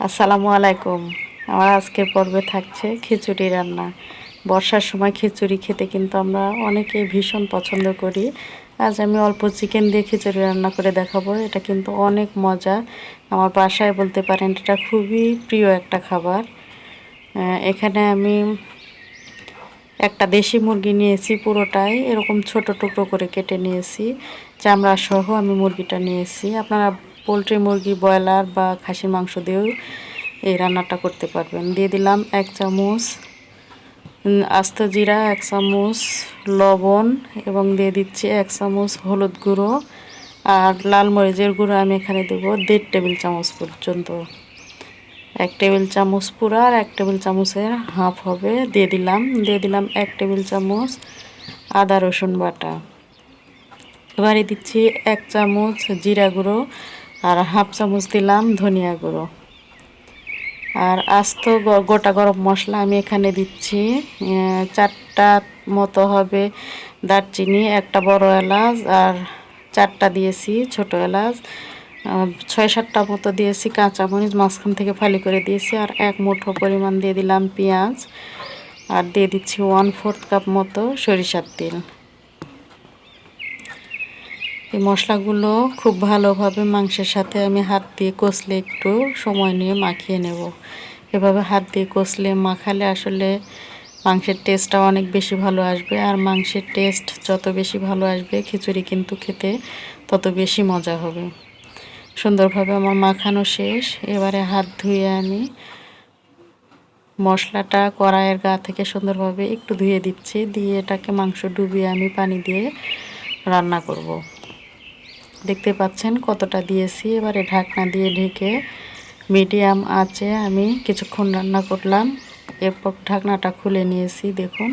আসসালামু আলাইকুম। আমার আজকের পর্বে থাকছে খিচুড়ি রান্না। বর্ষার সময় খিচুড়ি খেতে কিন্তু আমরা অনেকে ভীষণ পছন্দ করি। আজ আমি অল্প চিকেন দিয়ে খিচুড়ি রান্না করে দেখাবো। এটা কিন্তু অনেক মজা। আমার বাসায় বলতে পারেন এটা খুবই প্রিয় একটা খাবার। এখানে আমি একটা দেশি মুরগি নিয়েছি পুরোটাই। এরকম ছোট টুকরো করে কেটে নিয়েছি। চামড়া সহ আমি মুরগিটা নিয়েছি। আপনারা পোলট্রি মুরগি, ব্রয়লার বা খাসির মাংস দিয়েও এই রান্নাটা করতে পারবেন। দিয়ে দিলাম এক চামচ আস্ত জিরা, এক চামচ লবণ এবং দিয়ে দিচ্ছি এক চামচ হলুদ গুঁড়ো আর লাল মরিচের গুঁড়ো আমি এখানে দেবো দেড় টেবিল চামচ পর্যন্ত। এক টেবিল চামচ পুরা আর এক টেবিল চামচের হাফ হবে। দিয়ে দিলাম দিয়ে দিলাম এক টেবিল চামচ আদা রসুন বাটা। এবারে দিচ্ছি এক চামচ জিরা গুঁড়ো আর হাফ চামচ দিলাম ধনিয়া গুঁড়ো। আর আস্ত গোটা গরম মশলা আমি এখানে দিচ্ছি। চারটা মতো হবে দারচিনি, একটা বড় এলাচ, আর চারটা দিয়েছি ছোট এলাচ। ছয় সাতটা মতো দিয়েছি কাঁচামরিচ, মাঝখান থেকে ফালি করে দিয়েছি, আর এক মুঠো পরিমাণ দিয়ে দিলাম পেঁয়াজ। আর দিয়ে দিচ্ছি ওয়ান ফোর্থ কাপ মতো সরিষার তেল। এই মশলাগুলো খুব ভালোভাবে মাংসের সাথে আমি হাত দিয়ে কষলে একটু সময় নিয়ে মাখিয়ে নেব। এভাবে হাত দিয়ে কষলে, মাখালে আসলে মাংসের টেস্টটা অনেক বেশি ভালো আসবে আর মাংসের টেস্ট যত বেশি ভালো আসবে খিচুড়ি কিন্তু খেতে তত বেশি মজা হবে। সুন্দরভাবে আমার মাখানো শেষ। এবারে হাত ধুয়ে আমি মশলাটা কড়াইয়ের গা থেকে সুন্দরভাবে একটু ধুয়ে দিচ্ছি। দিয়ে এটাকে মাংস ডুবিয়ে আমি পানি দিয়ে রান্না করব। দেখতে পাচ্ছেন কতটা দিয়েছি। এবারে ঢাকনা দিয়ে ঢেকে মিডিয়াম আছে আমি কিছুক্ষণ রান্না করলাম। এরপর ঢাকনাটা খুলে নিয়েছি, দেখুন।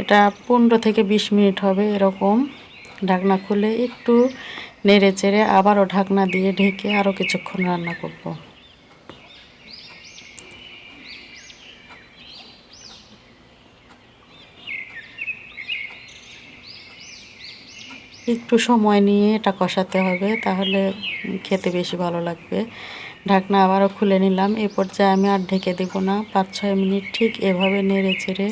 এটা পনেরো থেকে বিশ মিনিট হবে এরকম ঢাকনা খুলে। একটু নেড়ে চেড়ে আবারও ঢাকনা দিয়ে ঢেকে আরও কিছুক্ষণ রান্না করব। একটু সময় নিয়ে এটা কষাতে হবে, তাহলে খেতে বেশি ভালো লাগবে। ঢাকনা আবারও খুলে নিলাম। এ পর্যায়ে আমি আর ঢেকে দেব না। পাঁচ ছয় মিনিট ঠিক এভাবে নেড়ে চেড়ে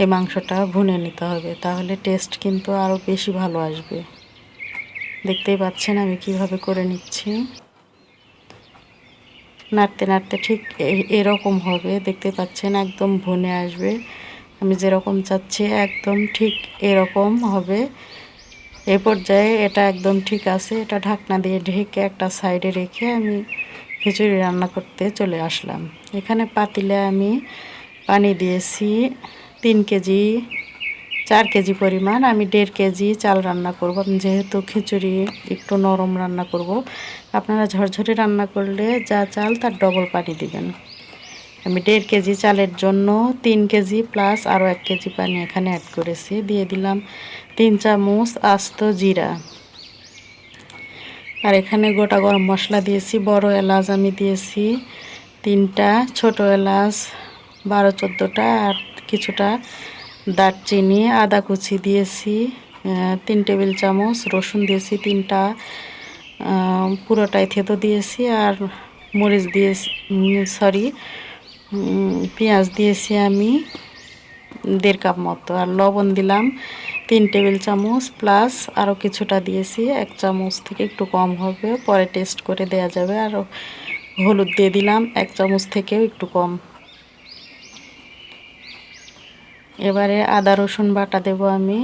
এই মাংসটা ভুনে নিতে হবে, তাহলে টেস্ট কিন্তু আরও বেশি ভালো আসবে। দেখতেই পাচ্ছেন আমি কীভাবে করে নিচ্ছি। নাড়তে নাড়তে ঠিক এরকম হবে। দেখতে পাচ্ছেন একদম ভুনে আসবে। আমি যেরকম চাচ্ছি একদম ঠিক এরকম হবে। এ পর্যায়ে এটা একদম ঠিক আছে, এটা ঢাকনা দিয়ে ঢেকে একটা সাইডে রেখে আমি খিচুড়ি রান্না করতে চলে আসলাম। এখানে পাতিলে আমি পানি দিয়েছি তিন কেজি, চার কেজি পরিমাণ। আমি দেড় কেজি চাল রান্না করব। আমি যেহেতু খিচুড়ি একটু নরম রান্না করব, আপনারা ঝরঝরে রান্না করলে যা চাল তার ডবল পানি দিবেন। আমি দেড় কেজি চালের জন্য তিন কেজি প্লাস আরও এক কেজি পানি এখানে অ্যাড করেছি। দিয়ে দিলাম তিন চামচ আস্ত জিরা। আর এখানে গোটা গরম মশলা দিয়েছি, বড় এলাচ আমি দিয়েছি, তিনটা, ছোট এলাচ, বারো চোদ্দোটা আর কিছুটা দারচিনি, আদা কুচি দিয়েছি তিন টেবিল চামচ, রসুন দিয়েছি তিনটা পুরোটাই থেতো দিয়েছি আর মরিচ দিয়েছি সরি পেঁয়াজ দিয়েছি আমি, দেড় কাপ মতো, আর লবণ দিলাম তিন টেবিল চামচ প্লাস আরও কিছুটা দিয়েছি, এক চামচ থেকে একটু কম হবে, পরে টেস্ট করে দেয়া যাবে, আর হলুদ দিয়ে দিলাম, এক চামচ থেকেও একটু কম। এবারে আদা রসুন বাটা দেব আমি,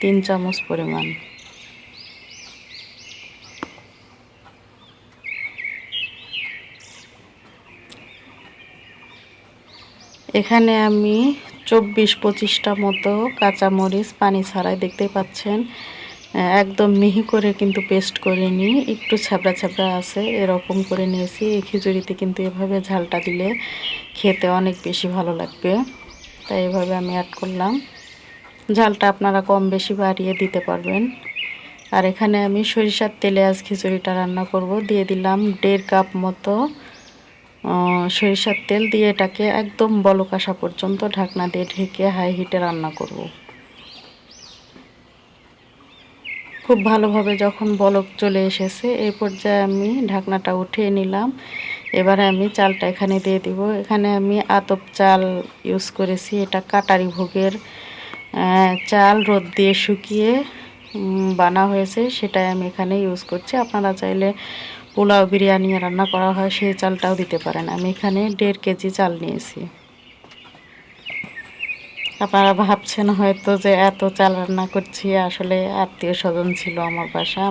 তিন চামচ পরিমাণ। এখানে আমি চব্বিশ পঁচিশটা মতো কাঁচামরিচ পানি ছাড়াই দেখতে পাচ্ছেন। একদম মিহি করে কিন্তু পেস্ট করে নিই একটু ছ্যাবড়া ছ্যাবড়া আছে, এরকম করে নিয়েছি। এই খিচুড়িতে কিন্তু এভাবে ঝালটা দিলে খেতে অনেক বেশি ভালো লাগবে। তাই এভাবে আমি অ্যাড করলাম। ঝালটা আপনারা কম বেশি বাড়িয়ে দিতে পারবেন। আর এখানে আমি সরিষার তেলে আজ খিচুড়িটা রান্না করব। দিয়ে দিলাম দেড় কাপ মতো সরিষার তেল দিয়ে এটাকে একদম বলক আসা পর্যন্ত ঢাকনা দিয়ে ঢেকে হাই হিটে রান্না করব। খুব ভালোভাবে যখন বলক চলে এসেছে এই পর্যায়ে আমি ঢাকনাটা উঠিয়ে নিলাম। এবারে আমি চালটা এখানে দিয়ে দিব। এখানে আমি আতপ চাল ইউজ করেছি। এটা কাটারি ভোগের চাল রোদ দিয়ে শুকিয়ে বানা হয়েছে। সেটাই আমি এখানে ইউজ করছি। আপনারা চাইলে পোলাও বিরিয়ানি রান্না করা হয় সেই চালটাও দিতে পারেন। আমি এখানে দেড় কেজি চাল নিয়েছি। আপনারা ভাবছেন হয়তো যে এত চাল রান্না করছি, আসলে আত্মীয় স্বজন ছিল আমার বাসা।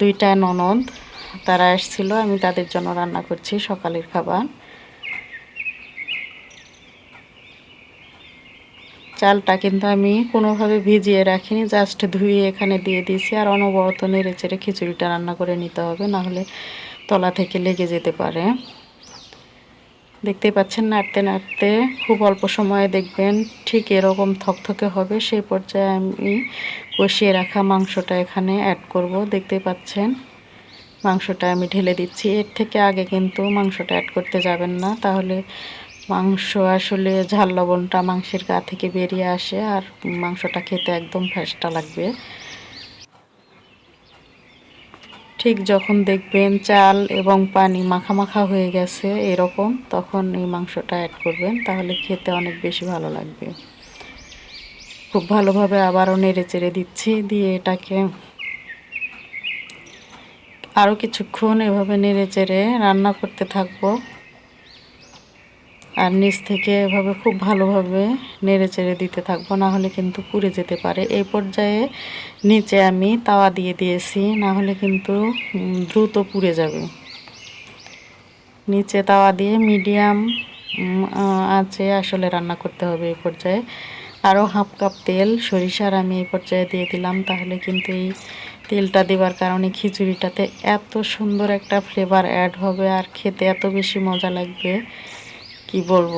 দুইটা ননদ, তারা এসেছিল, আমি তাদের জন্য রান্না করছি সকালের খাবার। চালটা কিন্তু আমি কোনোভাবে ভিজিয়ে রাখিনি জাস্ট ধুয়ে এখানে দিয়ে দিয়েছি। আর অনবরত নেড়ে চেড়ে খিচুড়িটা রান্না করে নিতে হবে, নাহলে তলা থেকে লেগে যেতে পারে। দেখতেই পাচ্ছেন, নাড়তে নাড়তে খুব অল্প সময়ে দেখবেন ঠিক এরকম থকথকে হবে। সেই পর্যায়ে আমি কষিয়ে রাখা মাংসটা এখানে অ্যাড করব। দেখতেই পাচ্ছেন, মাংসটা আমি ঢেলে দিচ্ছি। এর থেকে আগে কিন্তু মাংসটা অ্যাড করতে যাবেন না, তাহলে মাংস আসলে ঝাল লবণটা মাংসের গা থেকে বেরিয়ে আসে আর মাংসটা খেতে একদম ফ্রেশটা লাগবে। ঠিক যখন দেখবেন চাল এবং পানি মাখা মাখা হয়ে গেছে এরকম, তখন এই মাংসটা অ্যাড করবেন, তাহলে খেতে অনেক বেশি ভালো লাগবে। খুব ভালোভাবে আবারও নেড়ে চেড়ে দিচ্ছি, দিয়ে এটাকে আরও কিছুক্ষণ এভাবে নেড়ে চেড়ে রান্না করতে থাকব। আর নিচ থেকে এভাবে খুব ভালোভাবে নেড়ে চেড়ে দিতে থাকব, না হলে কিন্তু পুড়ে যেতে পারে। এই পর্যায়ে নিচে আমি তাওয়া দিয়ে দিয়েছি, না হলে কিন্তু দ্রুত পুড়ে যাবে। নিচে তাওয়া দিয়ে মিডিয়াম আছে আসলে রান্না করতে হবে এই পর্যায়ে। আরও হাফ কাপ তেল, সরিষার আমি এই পর্যায়ে দিয়ে দিলাম, তাহলে কিন্তু এই তেলটা দেওয়ার কারণে খিচুড়িটাতে এত সুন্দর একটা ফ্লেভার অ্যাড হবে, আর খেতে এত বেশি মজা লাগবে। কি বলব?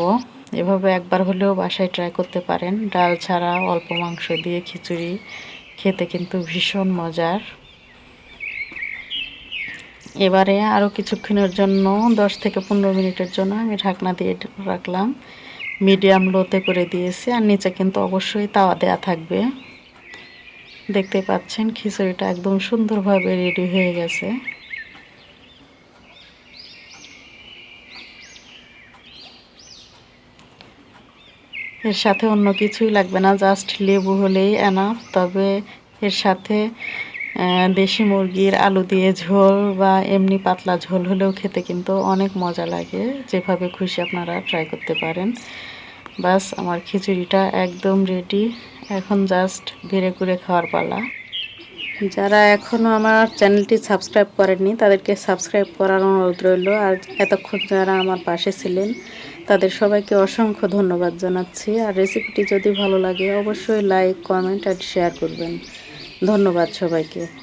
এভাবে একবার হলেও বাসায় ট্রাই করতে পারেন। ডাল ছাড়া অল্প মাংস দিয়ে খিচুড়ি খেতে কিন্তু ভীষণ মজার। এবারে আরও কিছুক্ষণের জন্য, দশ থেকে পনেরো মিনিটের জন্য আমি ঢাকনা দিয়ে রাখলাম। মিডিয়াম লোতে করে দিয়েছি, আর নিচে কিন্তু অবশ্যই তাওয়া দেওয়া থাকবে। দেখতে পাচ্ছেন খিচুড়িটা একদম সুন্দরভাবে রেডি হয়ে গেছে। এর সাথে অন্য কিছুই লাগবে না জাস্ট লেবু হলেই এনা তবে এর সাথে দেশি মুরগির আলু দিয়ে ঝোল বা এমনি পাতলা ঝোল হলেও খেতে কিন্তু অনেক মজা লাগে। যেভাবে খুশি আপনারা ট্রাই করতে পারেন। বাস, আমার খিচুড়িটা একদম রেডি এখন জাস্ট ভেড়ে করে খাওয়ার পালা। যারা এখনও আমার চ্যানেলটি সাবস্ক্রাইব করেননি, তাদেরকে সাবস্ক্রাইব করার অনুরোধ রইল। আর এতক্ষণ যারা আমার পাশে ছিলেন, তাদের সবাইকে অসংখ্য ধন্যবাদ জানাচ্ছি। আর রেসিপিটি যদি ভালো লাগে, অবশ্যই লাইক, কমেন্ট, আর শেয়ার করবেন। ধন্যবাদ সবাইকে।